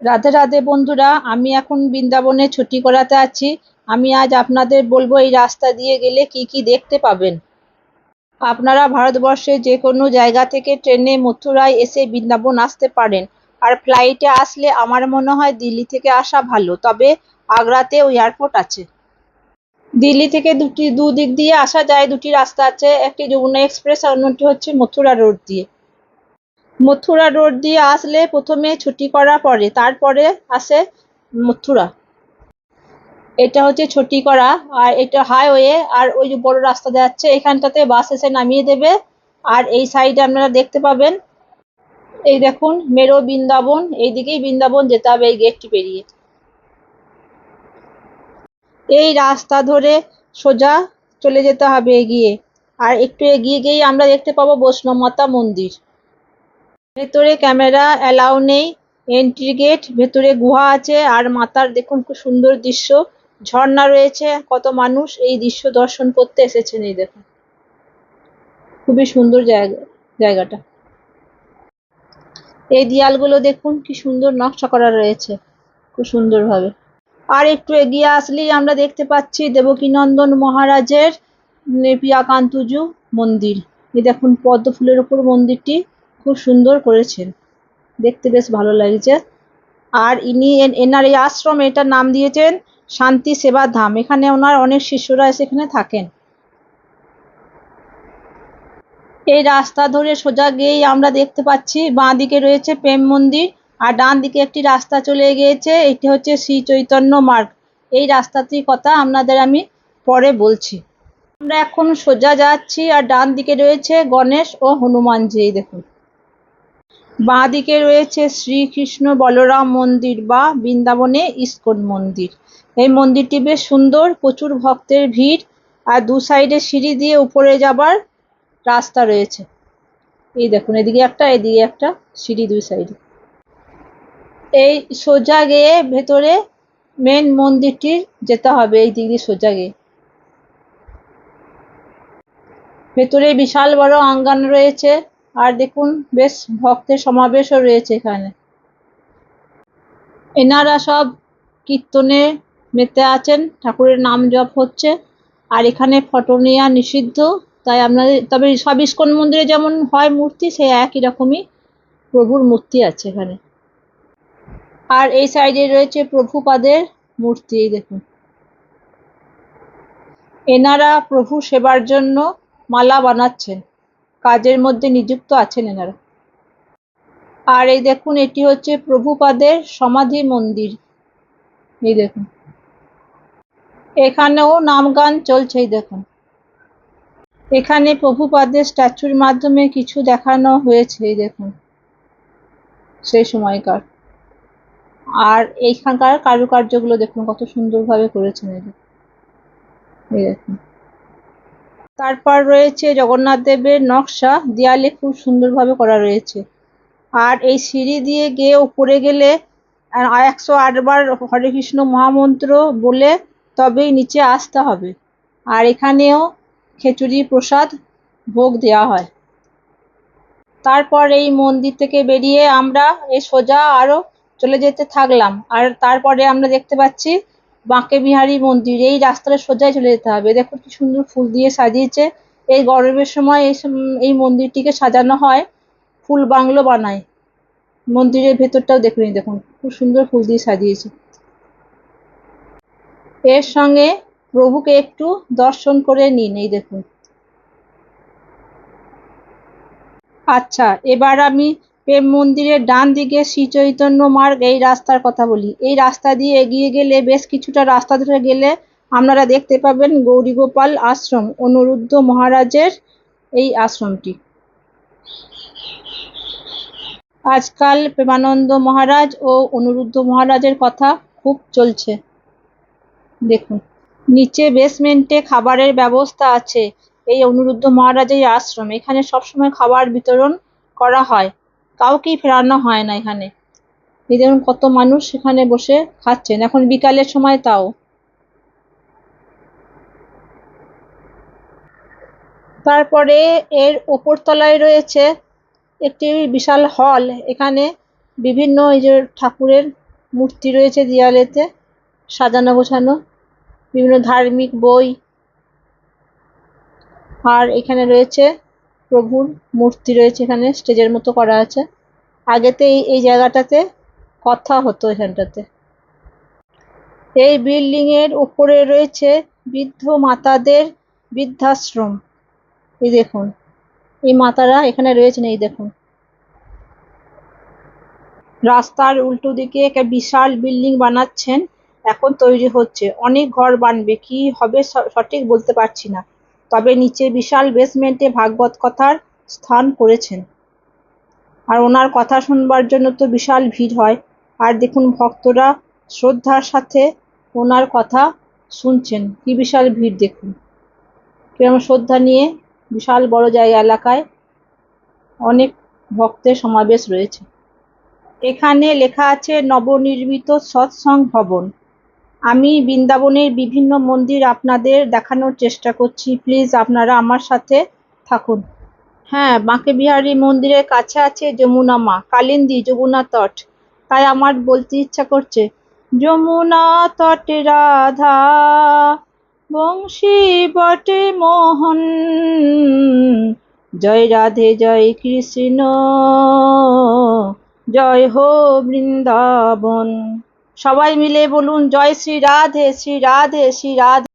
রাধে রাধে বন্ধুরা, আমি এখন বৃন্দাবনে ছুটি করাতে আছি। আমি আজ আপনাদের বলব এই রাস্তা দিয়ে গেলে কি কি দেখতে পাবেন। আপনারা ভারতবর্ষের যে কোনো জায়গা থেকে ট্রেনে, মথুরায় এসে বৃন্দাবন আসতে পারেন। আর ফ্লাইটে আসলে আমার মনে হয় দিল্লি থেকে আসা ভালো, তবে আগ্রাতেও এয়ারপোর্ট আছে। দিল্লি থেকে দুটি, দুদিক দিয়ে আসা যায়, দুটি রাস্তা আছে, একটি যমুনা এক্সপ্রেস আর অন্যটি হচ্ছে মথুরা রোড দিয়ে। মথুরা রোড দিয়ে আসলে প্রথমে ছুটি করা পরে, তারপরে আসে মথুরা। এটা হচ্ছে ছুটি করা, আর এটা হাইওয়ে আর ওই যে বড় রাস্তা যাচ্ছে, এখানটাতে বাস এসে নামিয়ে দেবে। আর এই সাইডে আপনারা দেখতে পাবেন, এই দেখুন, মেরো বৃন্দাবন, এইদিকেই বৃন্দাবন যেতে হবে, এই গেটটি পেরিয়ে। এই রাস্তা ধরে সোজা চলে যেতে হবে এগিয়ে। আর একটু এগিয়ে গিয়েই আমরা দেখতে পাবো বৈষ্ণব মাতা মন্দির। ভেতরে ক্যামেরা অ্যালাউ নেই, এন্ট্রি গেট, ভেতরে গুহা আছে, আর মাতার দেখুন খুব সুন্দর দৃশ্য, ঝর্ণা রয়েছে, কত মানুষ এই দৃশ্য দর্শন করতে এসেছেন এই দেখুন। খুবই সুন্দর জায়গা, জায়গাটা। এই দেয়ালগুলো দেখুন, কি সুন্দর নকশা করা রয়েছে, খুব সুন্দরভাবে। আর একটু এগিয়ে আসলেই আমরা দেখতে পাচ্ছি দেবকীনন্দন মহারাজের নেপিয়াকান্তুজু মন্দির। এই দেখুন পদ্ম ফুলের উপর মন্দিরটি। খুব সুন্দর করেছেন। দেখতে বেশ ভালো লাগছে। আর ইনি এনার এই আশ্রম এটার নাম দিয়েছেন শান্তি সেবা ধাম। এখানে ওনার অনেক শিষ্যরা এসে এখানে থাকেন। এই রাস্তা ধরে সোজা গিয়েই আমরা দেখতে পাচ্ছি, বাঁ দিকে রয়েছে প্রেম মন্দির আর ডান দিকে একটি রাস্তা চলে গিয়েছে, এটি হচ্ছে শ্রী চৈতন্য মার্গ। এই রাস্তাটির কথা আপনাদের আমি পরে বলছি। আমরা এখন সোজা যাচ্ছি আর ডান দিকে রয়েছে গণেশ ও হনুমানজি দেখুন। বাঁ দিকে রয়েছে শ্রীকৃষ্ণ বলরাম মন্দির বা বৃন্দাবনে ইস্কন মন্দির। এই মন্দিরটি বেশ সুন্দর, প্রচুর ভক্তের ভিড়, আর দু সাইডে সিঁড়ি দিয়ে উপরে যাবার রাস্তা রয়েছে। এই দেখুন, এদিকে একটা এদিকে একটা, সিঁড়ি দুই সাইডে। এই সোজা গিয়ে ভেতরে মেন মন্দিরটি যেতে হবে, এই দিক দিয়ে সোজা গিয়ে। ভেতরে বিশাল বড় আঙ্গান রয়েছে আর দেখুন, বেশ ভক্তের সমাবেশও রয়েছে এখানে। এনারা সব কীর্তনে মেতে আছেন, ঠাকুরের নাম জপ হচ্ছে, আর এখানে ফটো নেওয়া নিষিদ্ধ। তাই আপনাদের, তবে সব ইস্কন মন্দিরে যেমন হয় মূর্তি সে একই রকমই প্রভুর মূর্তি আছে এখানে। আর এই সাইডে রয়েছে প্রভুপাদের মূর্তি দেখুন। এনারা প্রভু সেবার জন্য মালা বানাচ্ছেন। কাজের মধ্যে নিযুক্ত আছেন এনারা। আর এই দেখুন, এটি হচ্ছে প্রভুপাদের সমাধি মন্দির। এই দেখুন। এখানেও নাম গান চলছে, এই দেখুন। এখানে প্রভুপাদের স্ট্যাচুর মাধ্যমে কিছু দেখানো হয়েছে, এই দেখুন। সেই সময়কার। আর এইখানকার কারুকার্যগুলো দেখুন, কত সুন্দরভাবে করেছেন এই দেখুন। তারপর রয়েছে জগন্নাথ দেবের নকশা। দেয়ালে খুব সুন্দরভাবে করা রয়েছে। আর এই সিঁড়ি দিয়ে গিয়ে উপরে গেলে একশো আটবার হরে কৃষ্ণ মহামন্ত্র বলে তবেই নিচে আসতে হবে। আর এখানেও খিচুড়ি প্রসাদ ভোগ দেওয়া হয়। তারপর এই মন্দির থেকে বেরিয়ে আমরা এই সোজা আরও চলে যেতে থাকলাম। আর তারপরে আমরা দেখতে পাচ্ছি বাঁকে বিহারী মন্দির, এই রাস্তাটা সোজাই চলে যেতে হবে। দেখুন কি সুন্দর ফুল দিয়ে সাজিয়েছে। এই গরমের সময় এই এই মন্দিরটিকে সাজানো হয়, ফুল বাংলো বানায়। মন্দিরের ভেতরটাও দেখে দেখুন দেখুন খুব সুন্দর ফুল দিয়ে সাজিয়েছে। এর সঙ্গে প্রভুকে একটু দর্শন করে নিন, এই দেখুন। আচ্ছা এবার আমি প্রেম মন্দিরের ডান দিকে শ্রী চৈতন্য মার্গ, এই রাস্তার কথা বলি। এই রাস্তা দিয়ে এগিয়ে গেলে বেশ কিছুটা রাস্তা ধরে গেলে আপনারা দেখতে পাবেন গৌরীগোপাল আশ্রম, অনুরুদ্ধ মহারাজের এই আশ্রমটি। আজকাল প্রেমানন্দ মহারাজ ও অনুরুদ্ধ মহারাজের কথা খুব চলছে। দেখুন, নিচে বেসমেন্টে খাবারের ব্যবস্থা আছে, এই অনুরুদ্ধ মহারাজের আশ্রম। এখানে সবসময় খাবার বিতরণ করা হয়। কাউকেই ফেরানো হয় না এখানে। এই কত মানুষ এখানে বসে খাচ্ছেন। এখন বিকালের সময় তাও। তারপরে এর ওপর তলায় রয়েছে একটি বিশাল হল। এখানে বিভিন্ন এই যে ঠাকুরের মূর্তি রয়েছে দেওয়ালেতে সাজানো গোছানো, বিভিন্ন ধার্মিক বই। আর এখানে রয়েছে প্রভুর মূর্তি রয়েছে এখানে, স্টেজের মতো করা আছে। আগেতে এই জায়গাটাতে কথা হতো এখানটাতে। এই বিল্ডিং এর উপরে রয়েছে বৃদ্ধ মাতাদের বৃদ্ধাশ্রম। এই দেখুন, এই মাতারা এখানে রয়েছেন, এই দেখুন। রাস্তার উল্টো দিকে একটা বিশাল বিল্ডিং বানাচ্ছেন, এখন তৈরি হচ্ছে। অনেক ঘর বানবে, কি হবে সঠিক বলতে পারছি না। তবে নিচে বিশাল বেসমেন্টে ভাগবত কথার স্থান করেছেন। আর ওনার কথা শুনবার জন্য তো বিশাল ভিড় হয়। আর দেখুন, ভক্তরা শ্রদ্ধার সাথে ওনার কথা শুনছেন। কি বিশাল ভিড় দেখুন। কীরকম শ্রদ্ধা নিয়ে বিশাল বড় জায়গা এলাকায় অনেক ভক্তের সমাবেশ রয়েছে। এখানে লেখা আছে, নবনির্মিত সৎসং ভবন। আমি বৃন্দাবনের বিভিন্ন মন্দির আপনাদের দেখানোর চেষ্টা করছি। প্লিজ আপনারা আমার সাথে থাকুন। হ্যাঁ বাঁকে বিহারী মন্দিরের কাছে আছে যমুনা মা, কালিন্দী, যমুনা তট। তাই আমার বলতে ইচ্ছা করছে, যমুনা তটে রাধা, বংশী বটে মোহন। জয় রাধে, জয় কৃষ্ণ, জয় হো বৃন্দাবন। সবাই মিলে বলুন জয় শ্রী রাধে শ্রী রাধে শ্রী রাধে।